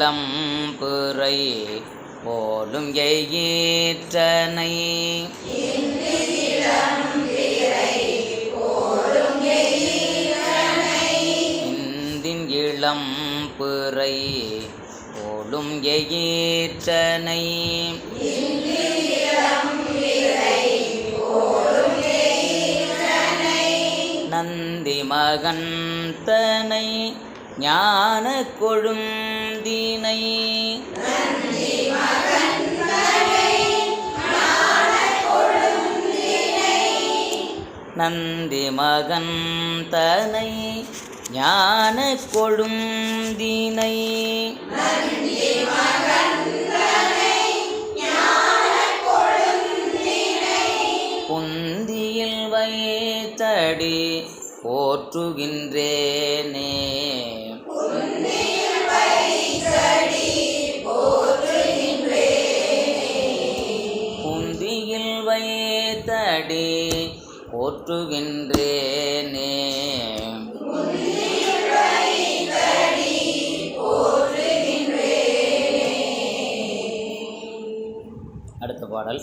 நிலம் புரை போலும் எயிற்றனை. இந்தின் இளம் புரை போலும் எயிற்றனை. நந்தி மகன் தனை. ஞான கொழுந்தினை நந்தி மகன் தனை ஞான கொழுந்தினை புந்தியில் வைத்தடி போற்றுகின்றேனே. அடி போற்றுகின்றேனே. அடுத்த பாடல்.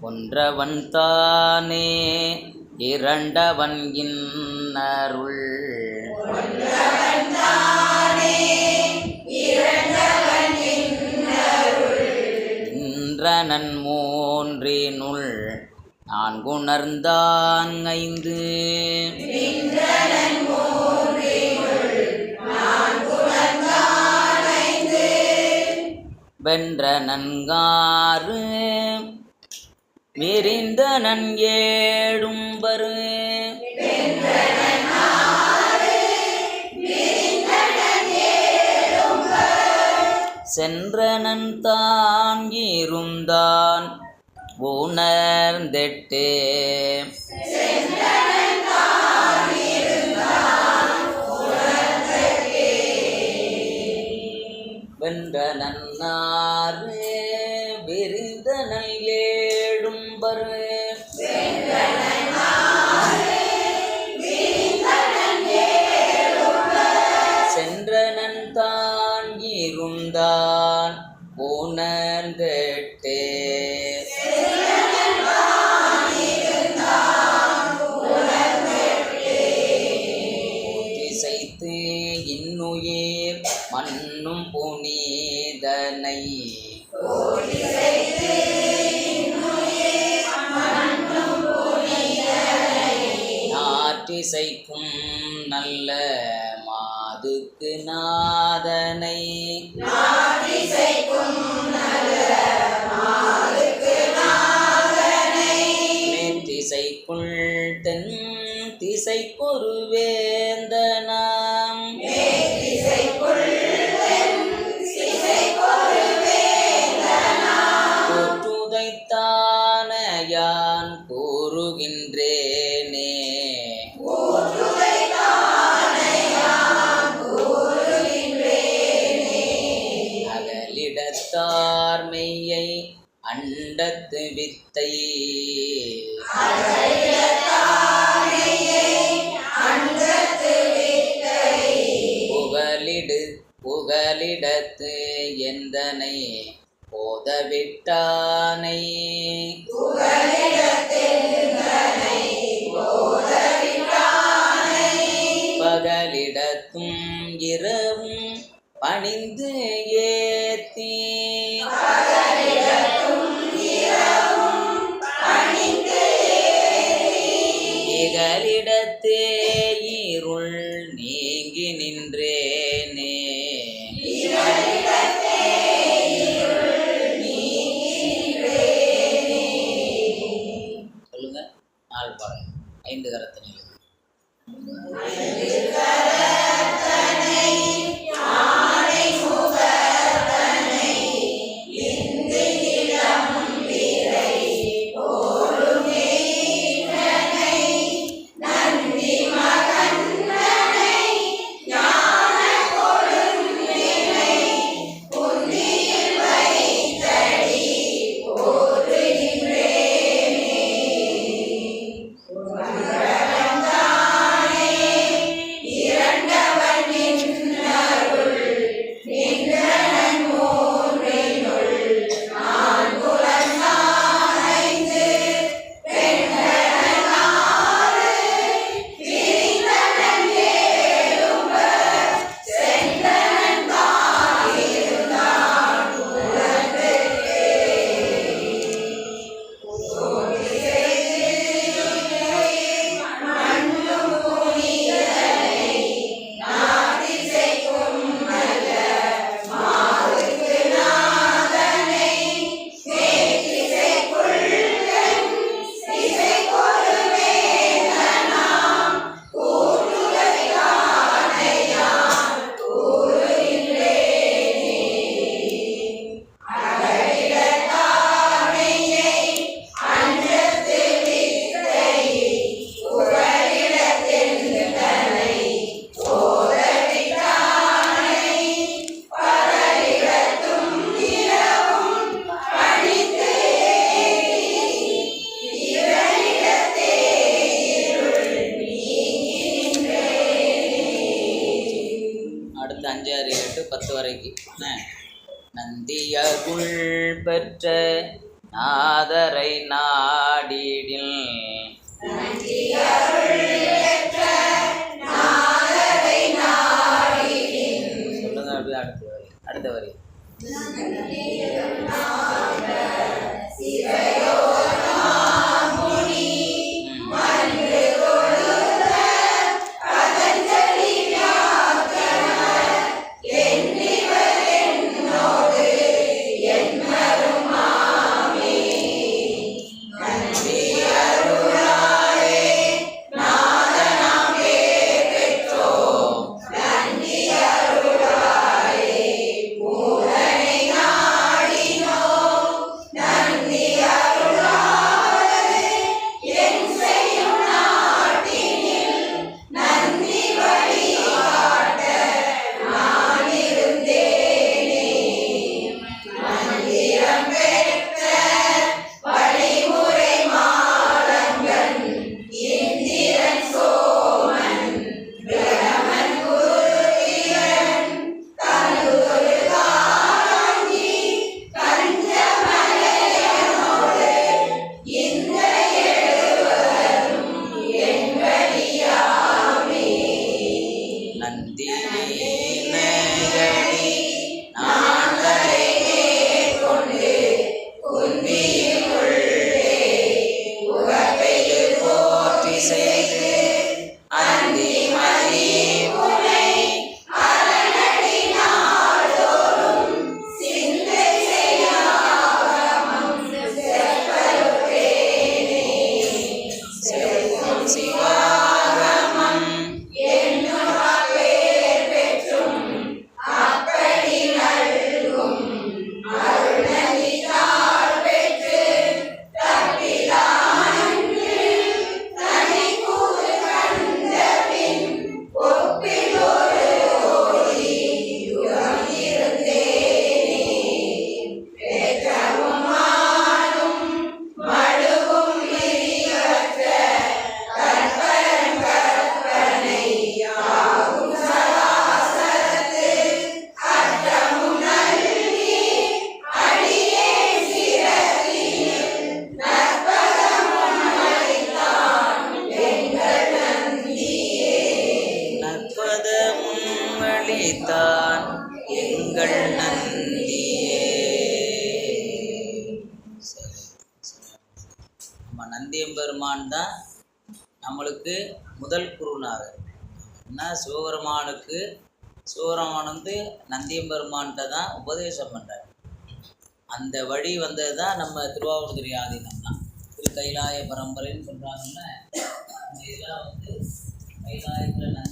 ஒன்றவன் தானே இரண்டவன் இன்னருள். இன்றனன் மூன்றினுள். நான் உணர்ந்தான் ஐந்து. வென்ற நன்காறு விரிந்த நன் சென்ற நன் தான் இருந்தான். உணர்ந்திட்டு. வென்ற நன்னாறு விரிந்த நல் ஏழும்பரு என்னும் புனிதனை நாற்றிசைக்கும் நல்ல மாதுக்கு நாதனை. மேற்றிசைக்குள் தென் திசை பொருவே. அகலிடத்தார் மெய்யை அண்டத்து வித்தை புகலிடு புகலிடத்து எந்தனை போதவிட்டானை. பகலிடத்தும் இரவும் பணிந்து இகலிடத்தே இருள் நீங்கி நின்றேனே. சொல்லுங்க நாலு பாடல். ஐந்து கரத்தனையில் பத்து வரைக்கும் நந்தியகுள் பெற்ற நாதரை நாடிடில். சொல்லுங்க அப்படியே அடுத்த வரி. அடுத்த வரி. நேயடி தான் எங்கள் நந்தியே. நம்ம நந்தியம்பெருமான் தான் நம்மளுக்கு முதல் குருநாதர். என்ன? சிவபெருமானுக்கு சிவபெருமான் வந்து நந்தியம்பெருமான்கிட்ட தான் உபதேசம் பண்ணுறார் அந்த வழி வந்தது தான் நம்ம திருவாவூர்துறை ஆதீனம் தான். திரு கைலாய பரம்பரைன்னு சொல்கிறாங்கல்ல இதெல்லாம் வந்து கைலாயத்தில் நந்தி